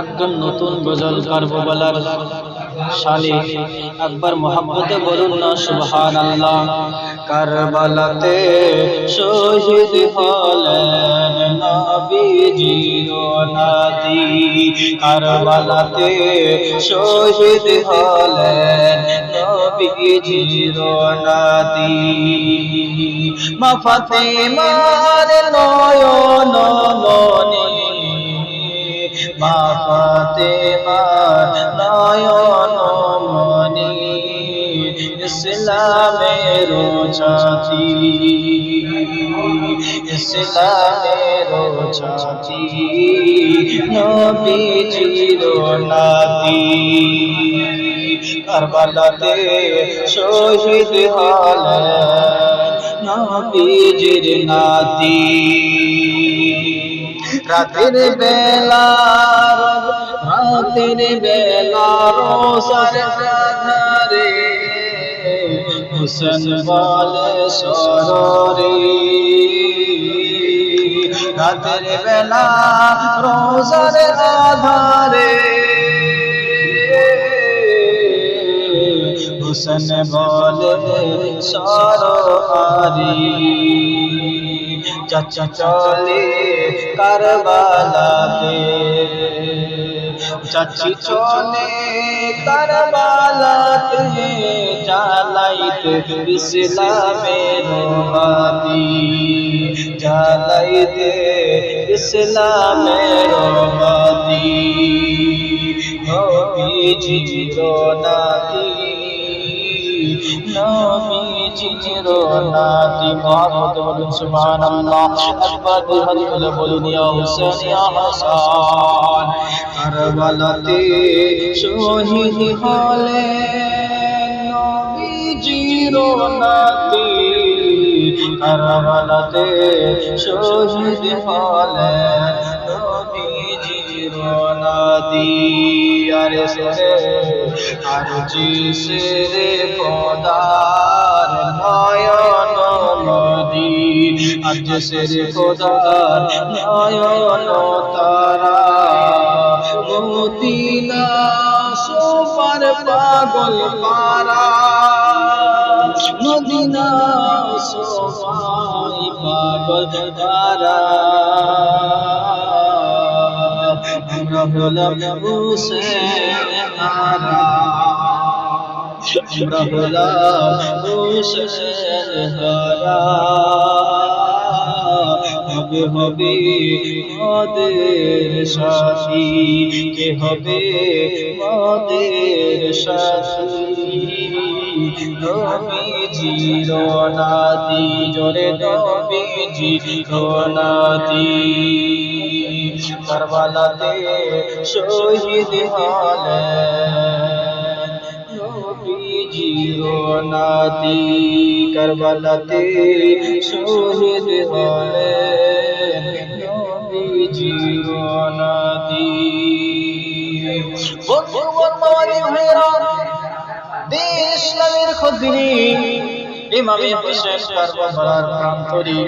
একজন নতুন গজল গারবো বলার শালি। একবার মোহাম্মতে বলুন না সুবহান আল্লাহ কারবালাতে শহীদ হলেন নবীজি নাতি। কারবালাতে শহীদ হলেন নবীজি নাতি। মা ফাতেমার নয়ন মনি মা ফাতেমার নয়ন মনি, ইসলামের ছাতি ইসলামের ছাতি নবীজির নাতি। কারবালাতে শহীদ হলেন নবীজির নাতি। রাতের বেলা রাতের বেলা রোসার ধারে হুসেন বলে সররে। রাতের বেলা রোজার আধারে হুসেন বলে সরহারি চাচা চলে কারবালাতে চাচি চলে কারবালাতে জ্বালাইতে ইসলামের বাতি জ্বালাইতে ইসলামের বাতি নবীজির নাতি নবীজির নাতি মুহাম্মদ বলুন সুবহানাল্লাহ। একবার দুই হাত তুলে বলুন, ইয়া হুসেন ইয়া হাসান। কারবালাতে শহীদ হলেন নবীজির নাতি কারবালাতে শহীদ নাতি আরে আর জিসরে খোদার নয়ন নদী আর জিসরে খোদার নয়ন তারা মদিনা সোপার পাগল পারা। মদিনা হারা আমরা হলাম হুসেন হারা হবে হবে মদের সাথী কে হবে মদের সাথী নবীজির নাতি জোরে নবীজির নাতি কারবালাতে শহীদ হলেন নাতি করবলতে শহীদ হলে নবীজির নাতি বন্ধু দিন ইসলামের খদিনী ইমামে হোসেন কারবালার প্রান্তরে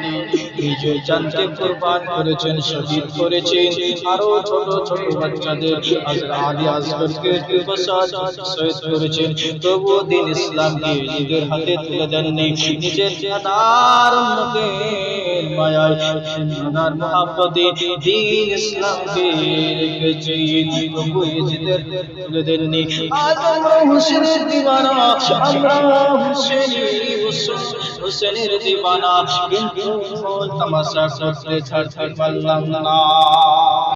নিজের জানকে কুরবান করেছেন, শহীদ করেছেন। আরও ছোট ছোট বাচ্চাদের আলী আসগরকে শহীদ করেছেন। তবু দিন ইসলামকে নিজের হাতে তুলে দেননি। নিজের জানার উম্মতের মায়ায় জানার মহাব্বতে দিন ইসলামকে রেখেছেন তবু নিজেদের তুলে দেননি। আজ আমরা হুসেনের দিবানা, আমরা হুসেনের হুসেনের দিবানা কিন্তু তামাশা করতে ছাড়তে পারলাম না